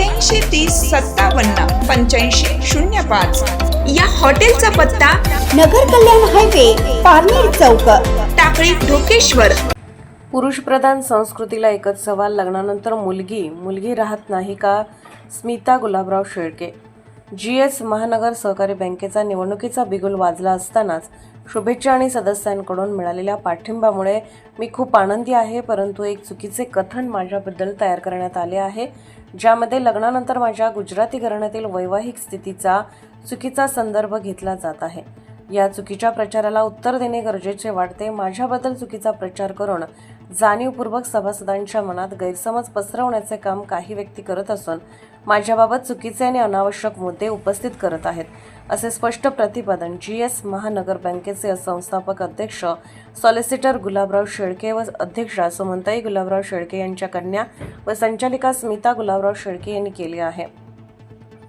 अठ्ठ्याऐंशी तीस सत्तावन्न पंच्याऐंशी शून्य पाच. या हॉटेलचा पत्ता नगर कल्याण हायवे पारनेर चौक टाकळी ढोकेश्वर. पुरुषप्रधान संस्कृतीला एकच सवाल लग्नानंतर मुलगी. मुलगी राहत नाही का? स्मिता गुलाबराव शेळके. जी एस महानगर सहकारी बँकेचा निवडणुकीचा बिगुल वाजला असतानाच शुभेच्छा आणि सदस्यांकडून मिळालेल्या पाठिंब्यामुळे मी खूप आनंदी आहे परंतु एक चुकीचे कथन माझ्याबद्दल तयार करण्यात आले आहे ज्यामध्ये लग्नानंतर माझ्या गुजराती घराण्यातील वैवाहिक स्थितीचा चुकीचा संदर्भ घेतला जात आहे. या चुकीच्या प्रचाराला उत्तर देणे गरजेचे वाटते. माझ्याबद्दल चुकीचा प्रचार करून जाणीवपूर्वक सभासदांच्या मनात गैरसमज पसरवण्याचे काम काही व्यक्ती करत असून माझ्याबाबत चुकीचे आणि अनावश्यक मुद्दे उपस्थित करत आहेत असे स्पष्ट प्रतिपादन जी एस महानगर बँकेचे संस्थापक अध्यक्ष सॉलिसिटर गुलाबराव शेळके व अध्यक्षा सुमंताई गुलाबराव शेळके यांच्या कन्या व संचालिका स्मिता गुलाबराव शेळके यांनी केली आहे.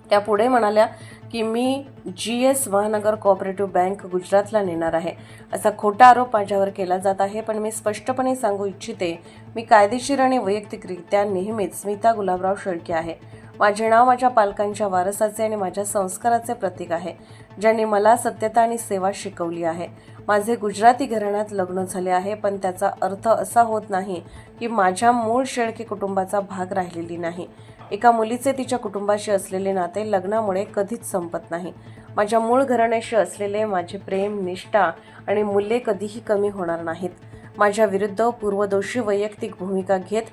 त्या पुढे म्हणाल्या की मी G S Mahanagar cooperative bank गुजरातला नेणार आहे. असा खोटा आरोप माझ्यावर केला जात आहे पण मी स्पष्टपणे सांगू इच्छिते मी कायदेशीर आणि वैयक्तिकरित्या नेहमीच स्मिता गुलाबराव शेळके आहे. माझे नाव माझ्या पालकांच्या वारसाचे आणि माझ्या संस्काराचे प्रतीक आहे ज्यांनी मला सत्यता आणि सेवा शिकवली आहे. माझे गुजराती घराण्यात लग्न झाले आहे पण त्याचा अर्थ असा होत नाही की माझ्या मूळ शेळके कुटुंबाचा भाग राहिलेली नाही. एका मुलीचे तिच्या कुटुंबाशी असलेले नाते लग्नामुळे कधीच संपत नाही. माझ्या मूळ घराण्याशी असलेले माझे प्रेम निष्ठा आणि मूल्ये कधीही कमी होणार नाहीत. माझ्या विरुद्ध पूर्वदोषी वैयक्तिक भूमिका घेत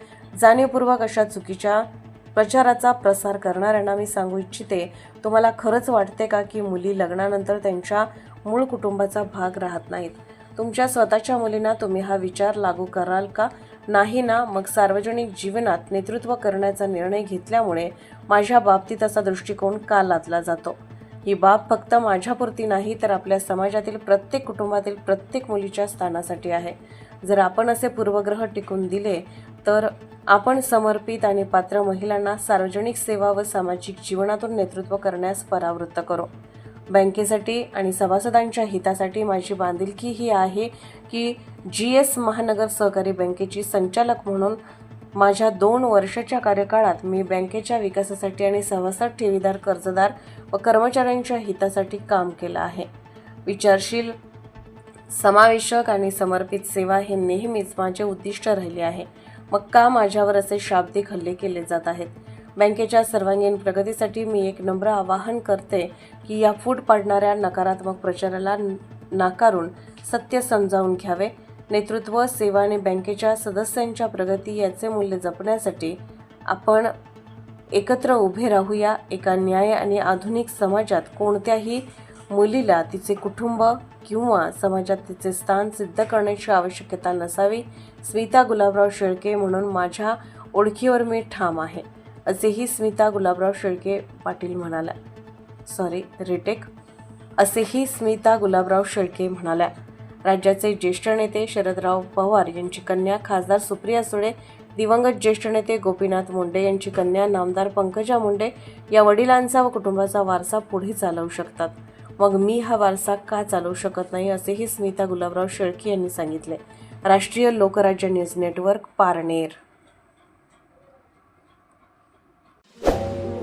जाणीवपूर्वक अशा चुकीच्या प्रचाराचा प्रसार करणाऱ्यांना मी सांगू इच्छिते तुम्हाला खरंच वाटते का की मुली लग्नानंतर त्यांच्या मूळ कुटुंबाचा भाग राहत नाहीत? तुमच्या स्वतःच्या मुलींना तुम्ही हा विचार लागू कराल का? नाही ना मग सार्वजनिक जीवनात नेतृत्व करण्याचा निर्णय घेतल्यामुळे माझ्या बाबतीत असा दृष्टिकोन का लादला जातो. ही बाब फक्त माझ्यापुरती नाही तर आपल्या समाजातील प्रत्येक कुटुंबातील प्रत्येक मुलीच्या स्थानासाठी आहे. जर आपण असे पूर्वग्रह टिकून दिले तर आपण समर्पित आणि पात्र महिलांना सार्वजनिक सेवा व सामाजिक जीवनातून नेतृत्व करण्यास परावृत्त करू. बँकेसाठी आणि सभासदांच्या हितासाठी माझी बांधिलकी ही आहे की जी एस महानगर सहकारी बँकेची संचालक म्हणून माझ्या दोन वर्षाच्या कार्यकाळात मी बँकेच्या विकासासाठी आणि सभासद ठेवीदार कर्जदार व कर्मचाऱ्यांच्या हितासाठी काम केलं आहे. विचारशील समावेशक आणि समर्पित सेवा हे नेहमीच माझे उद्दिष्ट राहिले आहे. मग का माझ्यावर असे शाब्दिक हल्ले केले जात आहेत? बँकेच्या सर्वांगीण प्रगतीसाठी मी एक नम्र आवाहन करते की या फूट पाडणाऱ्या नकारात्मक प्रचाराला नाकारून सत्य समजावून घ्यावे. नेतृत्व सेवा आणि बँकेच्या सदस्यांच्या प्रगती याचे मूल्य जपण्यासाठी आपण एकत्र उभे राहूया. एका न्याय आणि आधुनिक समाजात कोणत्याही मुलीला तिचे कुटुंब किंवा समाजात तिचे स्थान सिद्ध करण्याची आवश्यकता नसावी. स्मिता गुलाबराव शेळके म्हणून माझ्या ओळखीवर मी ठाम आहे. असेही स्मिता गुलाबराव शेळके पाटील म्हणाल्या. सॉरी रिटेक असेही स्मिता गुलाबराव शेळके म्हणाल्या. राज्याचे ज्येष्ठ नेते शरदराव पवार यांची कन्या खासदार सुप्रिया सुळे दिवंगत ज्येष्ठ नेते गोपीनाथ मुंडे यांची कन्या नामदार पंकजा मुंडे या वडिलांचा व कुटुंबाचा वारसा पुढे चालवू शकतात. मग मी हा वारसा का चालवू शकत नाही असेही स्मिता गुलाबराव शेळके यांनी सांगितले. राष्ट्रीय लोकराज्य न्यूज नेटवर्क पारनेर.